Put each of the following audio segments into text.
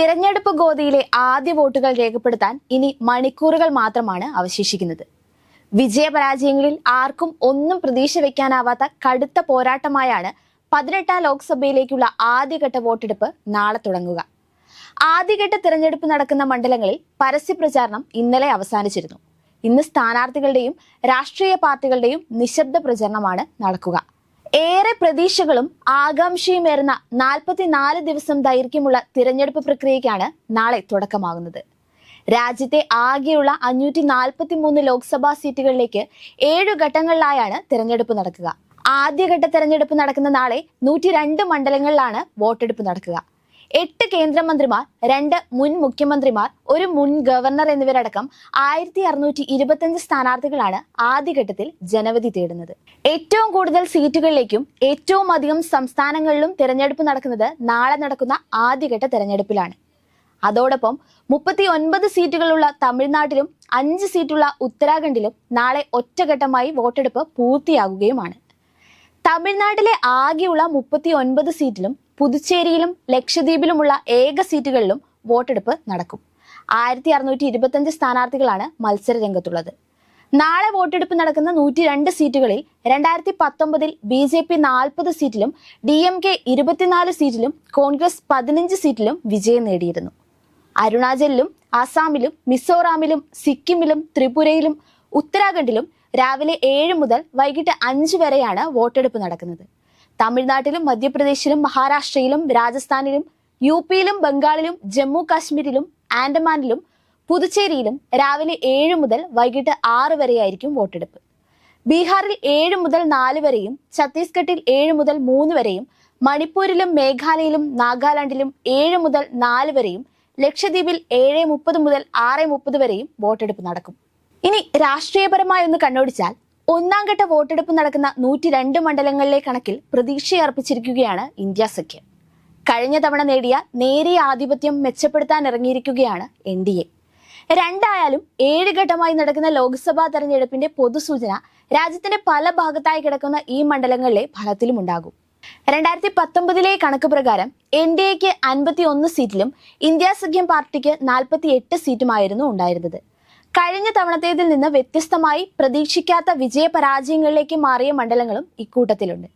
തിരഞ്ഞെടുപ്പ് ഗോതിയിലെ ആദ്യ വോട്ടുകൾ രേഖപ്പെടുത്താൻ ഇനി മണിക്കൂറുകൾ മാത്രമാണ് അവശേഷിക്കുന്നത്. വിജയപരാജയങ്ങളിൽ ആർക്കും ഒന്നും പ്രതീക്ഷ വയ്ക്കാനാവാത്ത കടുത്ത പോരാട്ടമായാണ് പതിനെട്ടാം ലോക്സഭയിലേക്കുള്ള ആദ്യഘട്ട വോട്ടെടുപ്പ് നാളെ തുടങ്ങുക. ആദ്യഘട്ട തിരഞ്ഞെടുപ്പ് നടക്കുന്ന മണ്ഡലങ്ങളിൽ പരസ്യ പ്രചാരണം ഇന്നലെ അവസാനിച്ചിരുന്നു. ഇന്ന് സ്ഥാനാർത്ഥികളുടെയും രാഷ്ട്രീയ പാർട്ടികളുടെയും നിശബ്ദ പ്രചരണമാണ് നടക്കുക. ഏറെ പ്രതീക്ഷകളും ആകാംക്ഷയുമേറുന്ന നാൽപ്പത്തിനാല് ദിവസം ദൈർഘ്യമുള്ള തിരഞ്ഞെടുപ്പ് പ്രക്രിയയ്ക്കാണ് നാളെ തുടക്കമാകുന്നത്. രാജ്യത്തെ ആകെയുള്ള അഞ്ഞൂറ്റി നാൽപ്പത്തി മൂന്ന് ലോക്സഭാ സീറ്റുകളിലേക്ക് ഏഴു ഘട്ടങ്ങളിലായാണ് തിരഞ്ഞെടുപ്പ് നടക്കുക. ആദ്യഘട്ട തിരഞ്ഞെടുപ്പ് നടക്കുന്ന നാളെ നൂറ്റി രണ്ട് മണ്ഡലങ്ങളിലാണ് വോട്ടെടുപ്പ് നടക്കുക. എട്ട് കേന്ദ്രമന്ത്രിമാർ രണ്ട് മുൻ മുഖ്യമന്ത്രിമാർ ഒരു മുൻ ഗവർണർ എന്നിവരടക്കം ആയിരത്തി അറുന്നൂറ്റി ഇരുപത്തിയഞ്ച് സ്ഥാനാർത്ഥികളാണ് ആദ്യഘട്ടത്തിൽ ജനവിധി തേടുന്നത്. ഏറ്റവും കൂടുതൽ സീറ്റുകളിലേക്കും ഏറ്റവും അധികം സംസ്ഥാനങ്ങളിലും തിരഞ്ഞെടുപ്പ് നടക്കുന്നത് നാളെ നടക്കുന്ന ആദ്യഘട്ട തെരഞ്ഞെടുപ്പിലാണ്. അതോടൊപ്പം മുപ്പത്തി ഒൻപത് സീറ്റുകളുള്ള തമിഴ്നാട്ടിലും അഞ്ച് സീറ്റുള്ള ഉത്തരാഖണ്ഡിലും നാളെ ഒറ്റഘട്ടമായി വോട്ടെടുപ്പ് പൂർത്തിയാകുകയുമാണ്. തമിഴ്നാട്ടിലെ ആകെയുള്ള മുപ്പത്തി ഒൻപത് സീറ്റിലും പുതുച്ചേരിയിലും ലക്ഷദ്വീപിലുമുള്ള ഏക സീറ്റുകളിലും വോട്ടെടുപ്പ് നടക്കും. ആയിരത്തി അറുന്നൂറ്റി ഇരുപത്തഞ്ച് സ്ഥാനാർത്ഥികളാണ് മത്സര രംഗത്തുള്ളത് നാളെ വോട്ടെടുപ്പ് നടക്കുന്ന നൂറ്റി രണ്ട് സീറ്റുകളിൽ രണ്ടായിരത്തി പത്തൊമ്പതിൽ ബി ജെ പി നാൽപ്പത് സീറ്റിലും ഡി എം കെ ഇരുപത്തിനാല് സീറ്റിലും കോൺഗ്രസ് പതിനഞ്ച് സീറ്റിലും വിജയം നേടിയിരുന്നു. അരുണാചലിലും ആസാമിലും മിസോറാമിലും സിക്കിമിലും ത്രിപുരയിലും ഉത്തരാഖണ്ഡിലും രാവിലെ ഏഴ് മുതൽ വൈകിട്ട് അഞ്ച് വരെയാണ് വോട്ടെടുപ്പ് നടക്കുന്നത്. തമിഴ്നാട്ടിലും മധ്യപ്രദേശിലും മഹാരാഷ്ട്രയിലും രാജസ്ഥാനിലും യു പിയിലും ബംഗാളിലും ജമ്മു കാശ്മീരിലും ആൻഡമാനിലും പുതുച്ചേരിയിലും രാവിലെ ഏഴ് മുതൽ വൈകിട്ട് ആറ് വരെയായിരിക്കും വോട്ടെടുപ്പ്. ബീഹാറിൽ ഏഴ് മുതൽ നാല് വരെയും ഛത്തീസ്ഗഡിൽ ഏഴ് മുതൽ മൂന്ന് വരെയും മണിപ്പൂരിലും മേഘാലയയിലും നാഗാലാൻഡിലും ഏഴ് മുതൽ നാല് വരെയും ലക്ഷദ്വീപിൽ ഏഴ് മുപ്പത് മുതൽ ആറ് മുപ്പത് വരെയും വോട്ടെടുപ്പ് നടക്കും. ഇനി രാഷ്ട്രീയപരമായി ഒന്ന് കണ്ണോടിച്ചാൽ ഒന്നാം ഘട്ട വോട്ടെടുപ്പ് നടക്കുന്ന നൂറ്റി രണ്ട് മണ്ഡലങ്ങളിലെ കണക്കിൽ പ്രതീക്ഷയർപ്പിച്ചിരിക്കുകയാണ് ഇന്ത്യ സഖ്യം. കഴിഞ്ഞ തവണ നേടിയ നേരിയ ആധിപത്യം മെച്ചപ്പെടുത്താൻ ഇറങ്ങിയിരിക്കുകയാണ് എൻ ഡി എ. രണ്ടായാലും ഏഴ് ഘട്ടമായി നടക്കുന്ന ലോക്സഭാ തെരഞ്ഞെടുപ്പിന്റെ പൊതുസൂചന രാജ്യത്തിന്റെ പല ഭാഗത്തായി കിടക്കുന്ന ഈ മണ്ഡലങ്ങളിലെ ഫലത്തിലും ഉണ്ടാകും. രണ്ടായിരത്തി പത്തൊമ്പതിലെ കണക്ക് പ്രകാരം എൻ ഡി എക്ക് അൻപത്തി ഒന്ന് സീറ്റിലും ഇന്ത്യ സഖ്യം പാർട്ടിക്ക് നാൽപ്പത്തി എട്ട് സീറ്റുമായിരുന്നു ഉണ്ടായിരുന്നത്. കഴിഞ്ഞ തവണത്തേതിൽ നിന്ന് വ്യത്യസ്തമായി പ്രതീക്ഷിക്കാത്ത വിജയപരാജയങ്ങളിലേക്ക് മാറിയ മണ്ഡലങ്ങളും ഇക്കൂട്ടത്തിലുണ്ട്.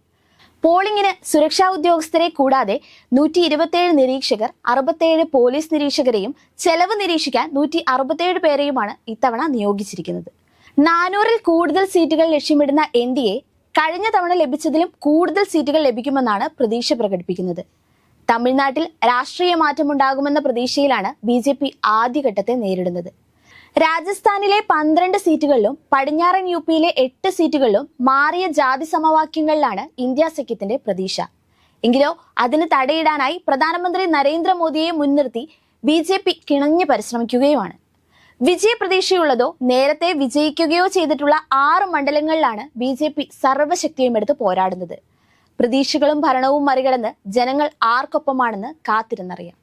പോളിംഗിന് സുരക്ഷാ ഉദ്യോഗസ്ഥരെ കൂടാതെ നൂറ്റി ഇരുപത്തിയേഴ് നിരീക്ഷകർ അറുപത്തേഴ് പോലീസ് നിരീക്ഷകരെയും ചെലവ് നിരീക്ഷിക്കാൻ നൂറ്റി അറുപത്തേഴ് പേരെയുമാണ് ഇത്തവണ നിയോഗിച്ചിരിക്കുന്നത്. നാനൂറിൽ കൂടുതൽ സീറ്റുകൾ ലക്ഷ്യമിടുന്ന എൻ ഡി എ കഴിഞ്ഞ തവണ ലഭിച്ചതിലും കൂടുതൽ സീറ്റുകൾ ലഭിക്കുമെന്നാണ് പ്രതീക്ഷ പ്രകടിപ്പിക്കുന്നത്. തമിഴ്നാട്ടിൽ രാഷ്ട്രീയ മാറ്റമുണ്ടാകുമെന്ന പ്രതീക്ഷയിലാണ് ബി ജെ പി ആദ്യഘട്ടത്തെ നേരിടുന്നത്. രാജസ്ഥാനിലെ പന്ത്രണ്ട് സീറ്റുകളിലും പടിഞ്ഞാറൻ യു പിയിലെ എട്ട് സീറ്റുകളിലും മാറിയ ജാതി സമവാക്യങ്ങളിലാണ് ഇന്ത്യ സഖ്യത്തിന്റെ പ്രതീക്ഷ. എങ്കിലോ അതിന് തടയിടാനായി പ്രധാനമന്ത്രി നരേന്ദ്രമോദിയെ മുൻനിർത്തി ബി ജെ പി കിണഞ്ഞു പരിശ്രമിക്കുകയുമാണ്. വിജയപ്രതീക്ഷയുള്ളതോ നേരത്തെ വിജയിക്കുകയോ ചെയ്തിട്ടുള്ള ആറ് മണ്ഡലങ്ങളിലാണ് ബി ജെ പി സർവശക്തിയും എടുത്ത് പോരാടുന്നത്. പ്രതീക്ഷകളും ഭരണവും മറികടന്ന് ജനങ്ങൾ ആർക്കൊപ്പമാണെന്ന് കാത്തിരുന്നറിയാം.